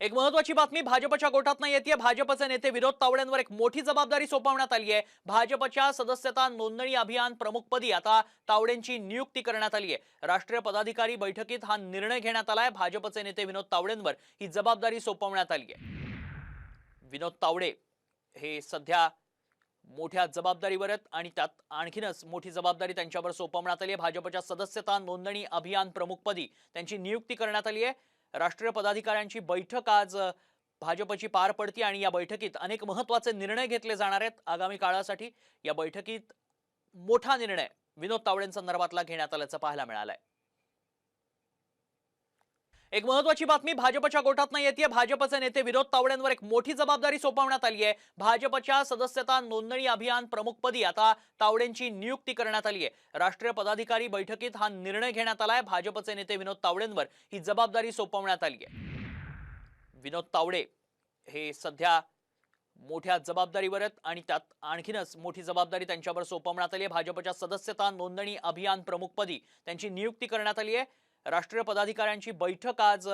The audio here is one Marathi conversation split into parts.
एक महत्वाची बातमी भाजपच्या गोटात येते भाजपचे नेते विनोद तावड्यांवर एक मोठी जबाबदारी सोपवण्यात आली आहे. भाजपच्या सदस्यता नोंदणी अभियान प्रमुखपदी आता तावडेंची नियुक्ती करण्यात आली आहे. राष्ट्रीय पदाधिकारी बैठकीत हा निर्णय घेण्यात आलाय भाजपचे नेते विनोद तावडेंवर ही जबाबदारी सोपवण्यात आली आहे. विनोद तावडे हे सध्या मोठ्या जबाबदारीवर आहेत आणि त्यात आणखीनच मोठी जबाबदारी त्यांच्यावर सोपवण्यात आली आहे. भाजपच्या सदस्यता नोंदणी अभियान प्रमुखपदी त्यांची नियुक्ती करण्यात आली आहे. राष्ट्रीय पदाधिकाऱ्यांची बैठक आज भाजपची पार पडती आणि या बैठकीत अनेक महत्त्वाचे निर्णय घेतले जाणार आहेत. आगामी काळासाठी या बैठकीत मोठा निर्णय विनोद तावडेंसंदर्भातला घेण्यात आल्याचं पाहायला मिळालंय. एक महत्वाची बातमी भाजपच्या गोटात येते भाजपचे नेते विनोद तावडेंवर एक मोठी जबाबदारी सोपवण्यात आली आहे. भाजपच्या सदस्यता नोंदणी अभियान प्रमुखपदी आता तावडेंची नियुक्ती करण्यात आली आहे. राष्ट्रीय पदाधिकारी बैठकीत हा निर्णय घेण्यात आलाय. भाजपचे नेते विनोद तावडेंवर ही जबाबदारी सोपवण्यात आली आहे. विनोद तावडे हे सध्या मोठ्या जबाबदारीवर आहेत आणि त्यात आणखीनच मोठी जबाबदारी त्यांच्यावर सोपवण्यात आली आहे. भाजपच्या सदस्यता नोंदणी अभियान प्रमुखपदी त्यांची नियुक्ती करण्यात आली आहे. राष्ट्रीय पदाधिकाऱ्यांची बैठक आज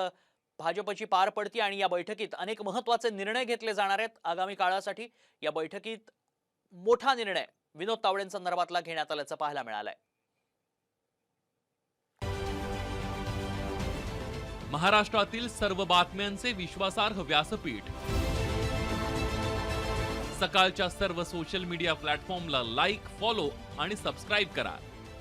भाजपची पार पडती आणि या बैठकीत अनेक महत्त्वाचे निर्णय घेतले जाणार आहेत. आगामी काळासाठी या बैठकीत मोठा निर्णय विनोद तावडेंसंदर्भातला घेण्यात आल्याचं पाहायला मिळालंय. महाराष्ट्रातील सर्व बातम्यांचे विश्वासार्ह व्यासपीठ. सकाळच्या सर्व सोशल मीडिया प्लॅटफॉर्मला लाईक फॉलो आणि सबस्क्राईब करा.